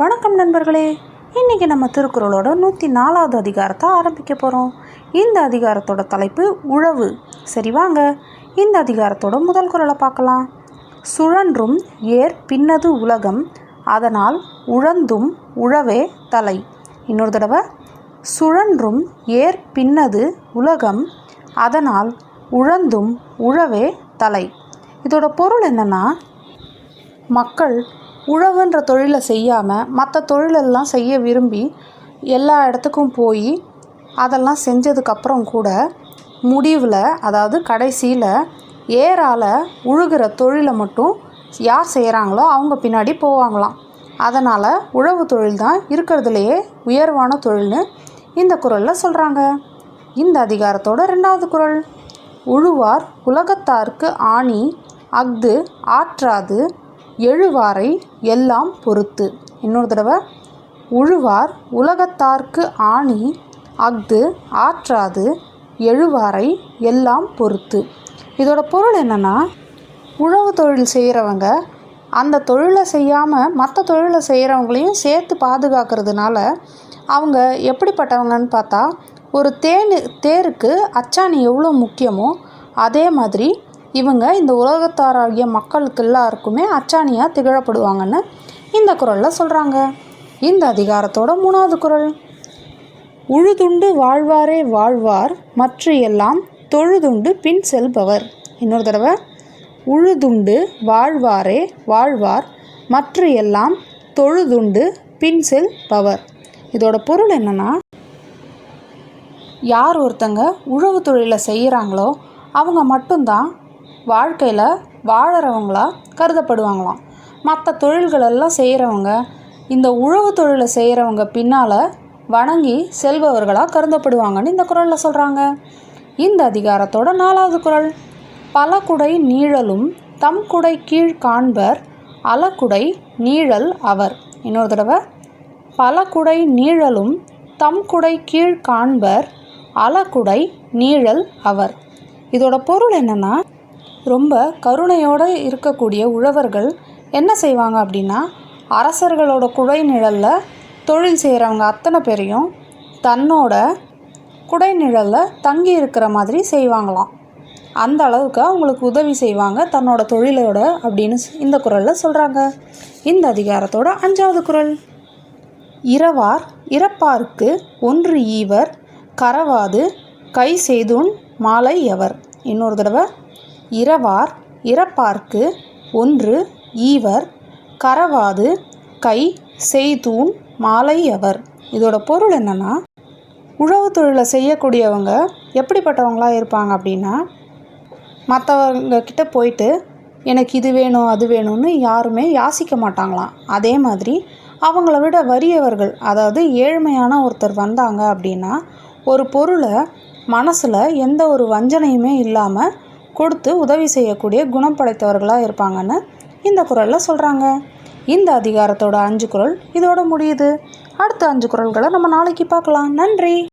வணக்கம் நண்பர்களே. இன்றைக்கி நம்ம திருக்குறளோட நூற்றி நாலாவது அதிகாரத்தை ஆரம்பிக்க போகிறோம் இந்த அதிகாரத்தோட தலைப்பு உழவு. சரி வாங்க. இந்த அதிகாரத்தோட முதல் குரலை பார்க்கலாம். சுழன்றும் ஏர் பின்னது உலகம் அதனால் உழந்தும் உழவே தலை. இன்னொரு தடவை சுழன்றும் ஏர் பின்னது உலகம் அதனால் உழந்தும் உழவே தலை. இதோட பொருள் என்னென்னா மக்கள் உழவுன்ற தொழிலை செய்யாமல் மற்ற தொழிலெல்லாம் செய்ய விரும்பி எல்லா இடத்துக்கும் போய் அதெல்லாம் செஞ்சதுக்கப்புறம் கூட முடிவில் அதாவது கடைசியில் ஏறால் உழுகிற தொழிலை மட்டும் யார் செய்கிறாங்களோ அவங்க பின்னாடி போவாங்களாம். அதனால் உழவு தொழில் தான் இருக்கிறதுலையே உயர்வான தொழில்னு இந்த குரலில் சொல்கிறாங்க இந்த அதிகாரத்தோட ரெண்டாவது குரல். உழுவார் உலகத்தார்க்கு ஆணி அஃது ஆற்றாது எழுவாரை எல்லாம் பொறுத்து. இன்னொரு தடவை உழுவார் உலகத்தார்க்கு ஆணி அஃது ஆற்றாது எழுவாரை எல்லாம் பொறுத்து. இதோட பொருள் என்னென்னா உழவு தொழில் செய்கிறவங்க அந்த தொழிலை செய்யாமல் மற்ற தொழிலை செய்கிறவங்களையும் சேர்த்து பாதுகாக்கிறதுனால அவங்க எப்படிப்பட்டவங்கன்னு பார்த்தா ஒரு தேனு தேருக்கு அச்சாணி எவ்வளோ முக்கியமோ அதே மாதிரி இவங்க இந்த உலகத்தாராகிய மக்களுக்கு எல்லாருக்குமே அச்சாணியாக திகழப்படுவாங்கன்னு இந்த குரலில் சொல்கிறாங்க இந்த அதிகாரத்தோட மூணாவது குரல். உழுதுண்டு வாழ்வாரே வாழ்வார் மற்ற எல்லாம் தொழுதுண்டு பின் செல்பவர். இன்னொரு தடவை. உழுதுண்டு வாழ்வாரே வாழ்வார் மற்ற எல்லாம் தொழுதுண்டு பின் செல்பவர். இதோட பொருள் என்னென்னா யார் ஒருத்தங்க உழவு தொழிலை செய்கிறாங்களோ அவங்க மட்டும்தான் வாழ்க்கையில் வாழறவங்களா கருதப்படுவாங்களாம். மற்ற தொழில்களெல்லாம் செய்கிறவங்க இந்த உழவு தொழிலை செய்கிறவங்க பின்னால் வணங்கி செல்பவர்களாக கருதப்படுவாங்கன்னு இந்த குரலில் சொல்கிறாங்க இந்த அதிகாரத்தோட நாலாவது குரல் பல குடை நீழலும் தம் குடை கீழ் காண்பர் அலக்குடை நீழல் அவர். இன்னொரு தடவை பல குடை நீழலும் தம் குடை கீழ் காண்பர் அலக்குடை நீழல் அவர். இதோட பொருள் என்னென்னா ரொம்ப கருணையோடு இருக்கக்கூடிய உழவர்கள் என்ன செய்வாங்க அப்படின்னா அரசர்களோட குடை நிழலில் தொழில் செய்கிறவங்க அத்தனை பேரையும் தன்னோட குடை நிழலில் தங்கி இருக்கிற மாதிரி செய்வாங்களாம். அந்த அளவுக்கு அவங்களுக்கு உதவி செய்வாங்க தன்னோட தொழிலோட அப்படின்னு இந்த குரலில் சொல்கிறாங்க இந்த அதிகாரத்தோட அஞ்சாவது குரல். இரவார் இறப்பார்க்கு ஒன்று ஈவர் கரவாது கை செய்துன் மாலை எவர். இன்னொரு தடவை இரவார் இறப்பார்க்கு ஒன்று ஈவர் கரவாது கை செய்தூண் மாலை அவர் இதோட பொருள் என்னென்னா உழவு தொழிலை செய்யக்கூடியவங்க எப்படிப்பட்டவங்களாக இருப்பாங்க அப்படின்னா மற்றவங்க கிட்ட போயிட்டு எனக்கு இது வேணும் அது வேணும்னு யாருமே யாசிக்க மாட்டாங்களாம். அதே மாதிரி அவங்கள விட வறியவர்கள் அதாவது ஏழ்மையான ஒருத்தர் வந்தாங்க அப்படின்னா ஒரு பொருளை மனசில் எந்த ஒரு வஞ்சனையுமே இல்லாமல் கொடுத்து உதவி செய்யக்கூடிய குணம் படைத்தவர்களாக இருப்பாங்கன்னு இந்த குரலில் சொல்கிறாங்க இந்த அதிகாரத்தோட அஞ்சு குரல் இதோட முடியுது. அடுத்த அஞ்சு குரல்களை நம்ம நாளைக்கு பார்க்கலாம். நன்றி.